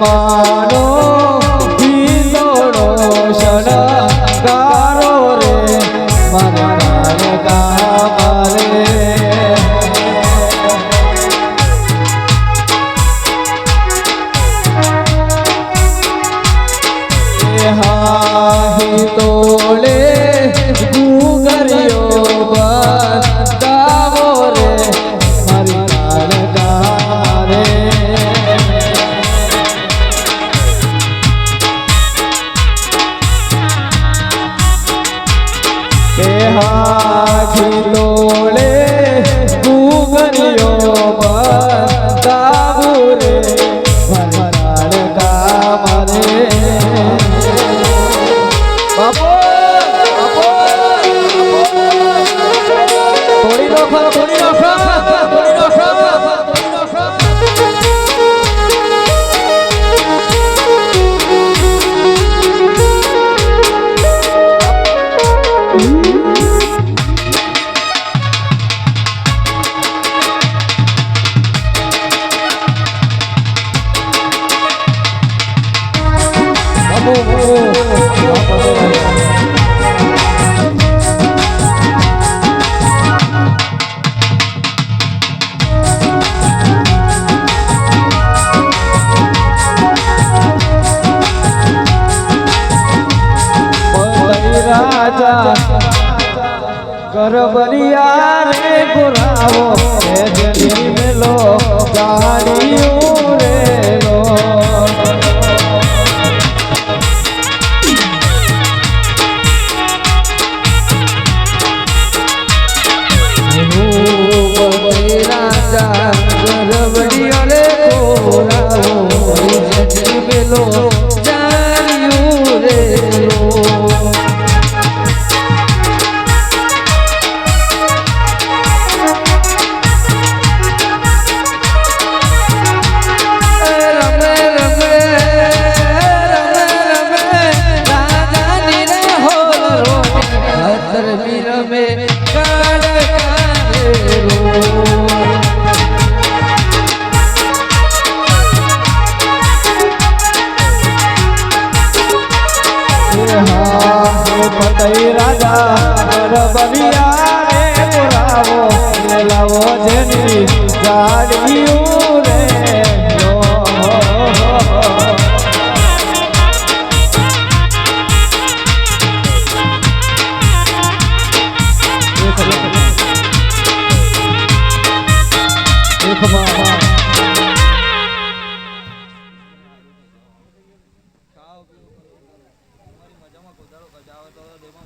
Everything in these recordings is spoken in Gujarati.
માનો રાજા કરબરિયા રે ગુરાવો મેલો પતઈ રાજા બનિયા રે પુરાવો લાવો જેની ગાડીઓ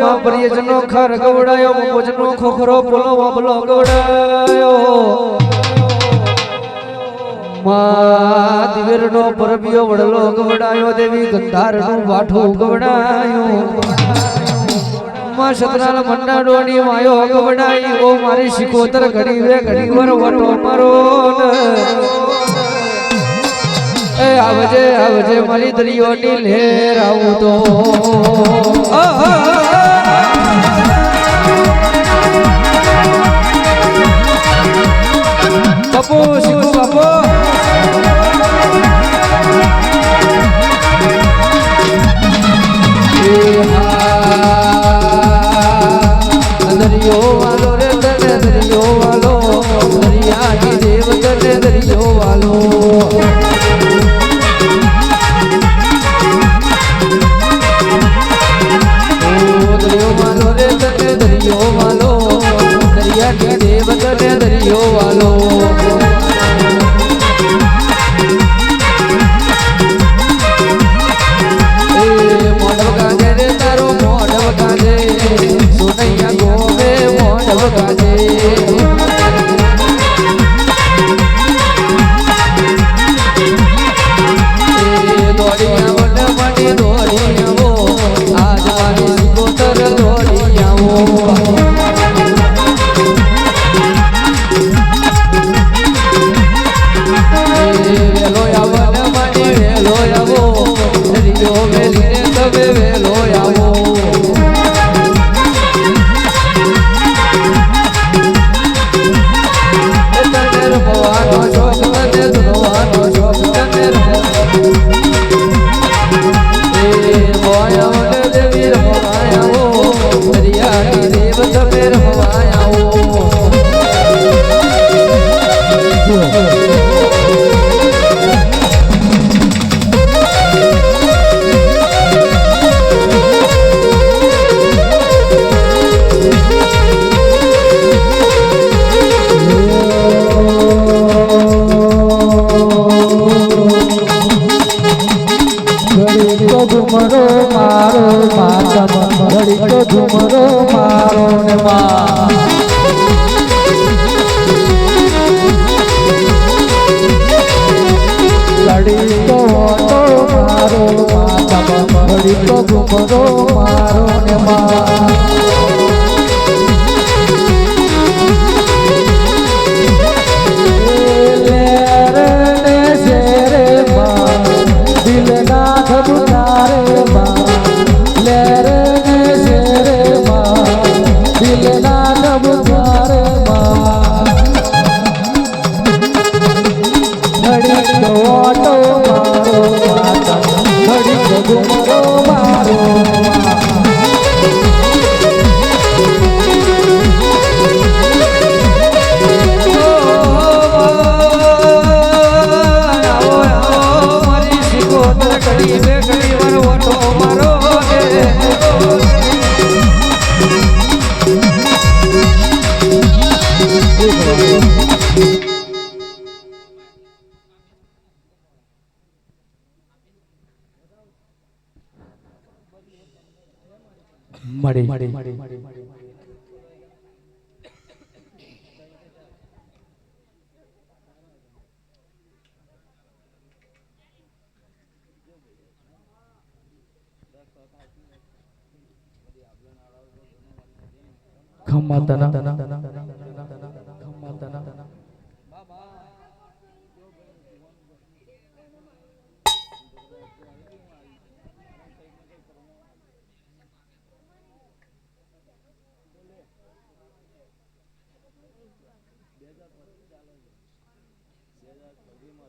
મા પ્રિયજનો ખર ગવડાયો મોજનો ખોખરો પોલો વાબલો ગવડાયો. મા દિવેરનો પરબિયો વડલો ગવડાયો, દેવી ગંધારનો વાઠો ગવડાયો. માં સતરાલ મંડાડોની માયો ગવડાઈ, ઓ મારી શિકોતર ઘડી વે, ઘડી વર વટો મારો એ આવજે આવજે, મારી દરિયોની લહેર આવું તો. মায়া વળી તો ઘુમરો મારો માતમ વળી તો ઘુમરો મારો ને મા. લડી તો તો મારો માતમ વળી તો ઘુમરો મારો ને મા. ઘડીક ઘુમરો મળી. ખમ્મા તના ખમ્મા તના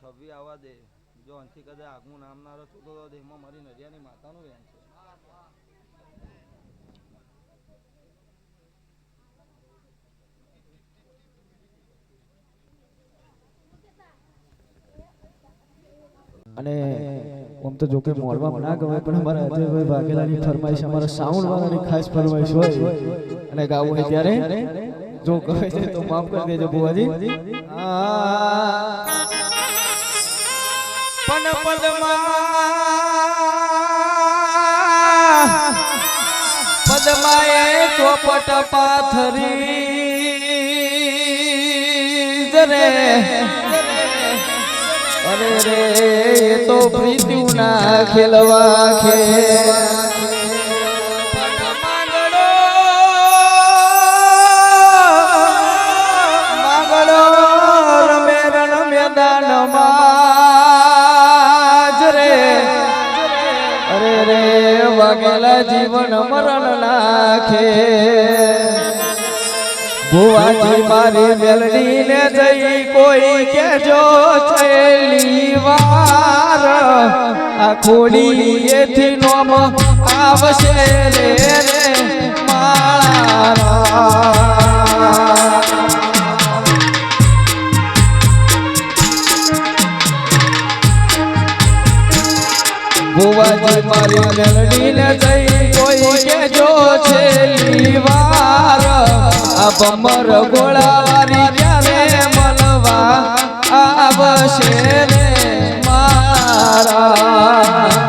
છવ્વી આવવા દે. જો અંથી કદાચ આગવું નામ ના રચું તો દેહમાં મારી નરિયાની માતાનું વેન છે. અને આમ તો જોકે મોડમાં ના ગમે પણ અમારા અજયભાઈ વાઘેલાની ફરમાઈશ, અમારા સાઉન્ડ વાળાની ખાસ ફરમાઈશ હોય. અને ગાવું હોય ત્યારે, જો ગમે છે તો માફ કરી દેજો બુવાજી પણ પદમાં ચોપટ પાથરી. રે અરે રે તો પ્રીતિના ખેલવા ખે વાઘેલા જીવન મરણ નાખે. ભુવાજી મારી મેલડી ને જઈ કોઈ કેજો છેલી વાર. આ ખોડી એથી નોમ આવશે રે. તારા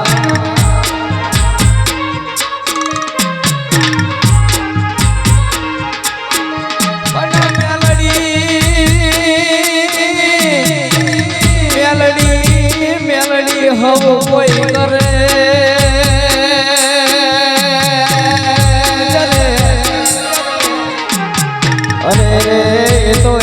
હવ કોઈ કરે. અરે તો